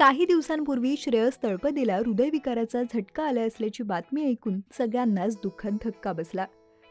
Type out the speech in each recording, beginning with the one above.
काही दिवसांपूर्वी श्रेयस तळपदेला हृदयविकाराचा झटका आला असल्याची बातमी ऐकून सगळ्यांनाच दुःखद धक्का बसला.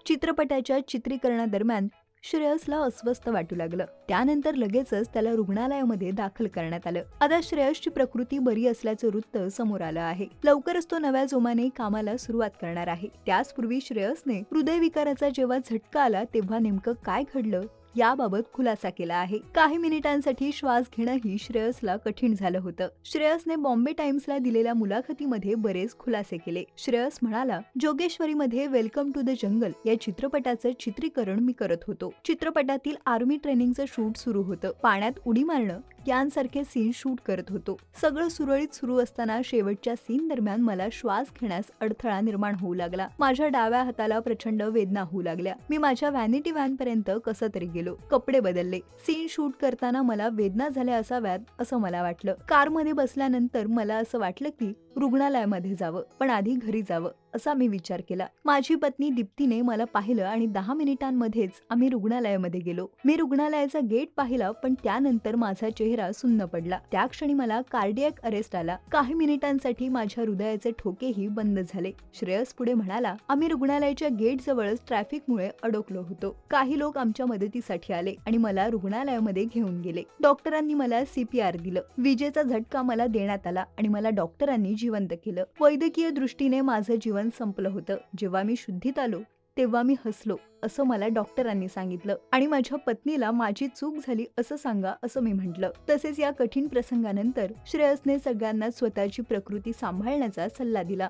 चित्रपटाच्या चित्रीकरणादरम्यान श्रेयसला अस्वस्थ वाटू लागलं. त्यानंतर लगेचच त्याला रुग्णालयामध्ये दाखल करण्यात आलं. आता श्रेयसची प्रकृती बरी असल्याचं वृत्त समोर आलं आहे. लवकरच तो नव्या जोमाने कामाला सुरुवात करणार आहे. त्याचपूर्वी श्रेयसने हृदयविकाराचा जेव्हा झटका आला तेव्हा नेमकं काय घडलं? याबाबत खुलासा केला आहे. काही मिनिटांसाठी श्वास घेणंही श्रेयसला कठीण झालं होतं. श्रेयसने बॉम्बे टाइम्सला दिलेल्या मुलाखतीमध्ये बरेच खुलासे केले. श्रेयस म्हणाला जोगेश्वरीमध्ये वेलकम टू द जंगल या चित्रपटाचं चित्रीकरण मी करत होतो. चित्रपटातील आर्मी ट्रेनिंगचं शूट सुरू होतं. पाण्यात उडी मारणं यांसारखे सीन शूट करत होतो. सगळं सुरळीत सुरू असताना शेवटच्या सीन दरम्यान मला श्वास घेण्यास अडथळा निर्माण होऊ लागला. माझ्या डाव्या हाताला प्रचंड वेदना होऊ लागल्या. मी माझ्या व्हॅनिटी व्हॅन पर्यंत कसं तरी गेलो. कपडे बदलले. सीन शूट करताना मला वेदना झाल्या असाव्यात असं मला वाटलं. कारमध्ये बसल्यानंतर मला असं वाटलं की रुग्णालयामध्ये जावं. पण आधी घरी जावं. असा मी विचार केला. माझी पत्नी दीप्तीने मला पाहिलं आणि दहा मिनिटांमध्येच आम्ही रुग्णालयामध्ये गेलो. मी रुग्णालयाचा गेट पाहिला पण त्यानंतर माझा चेहरा सुन्न पडला. त्या क्षणी मला कार्डियक अरेस्ट आला. काही मिनिटांसाठी माझ्या हृदयाचे ठोकेही बंद झाले. श्रेयस पुढे म्हणाला आम्ही रुग्णालयाच्या गेट जवळच ट्रॅफिकमुळे अडकलो होतो. काही लोक आमच्या मदतीसाठी आले आणि मला रुग्णालयामध्ये घेऊन गेले. डॉक्टरांनी मला सीपीआर दिलं. विजेचा झटका मला देण्यात आला आणि मला डॉक्टरांनी जिवंत केलं. वैद्यकीय दृष्टीने माझं जीवन जीवन संपलं होतं. जेव्हा मी शुद्धीत आलो तेव्हा मी हसलो असं मला डॉक्टरांनी सांगितलं. आणि माझ्या पत्नीला माझी चूक झाली असं सांगा असं मी म्हटलं. तसेच या कठीण प्रसंगानंतर श्रेयसने सगळ्यांना स्वतःची प्रकृती सांभाळण्याचा सल्ला दिला.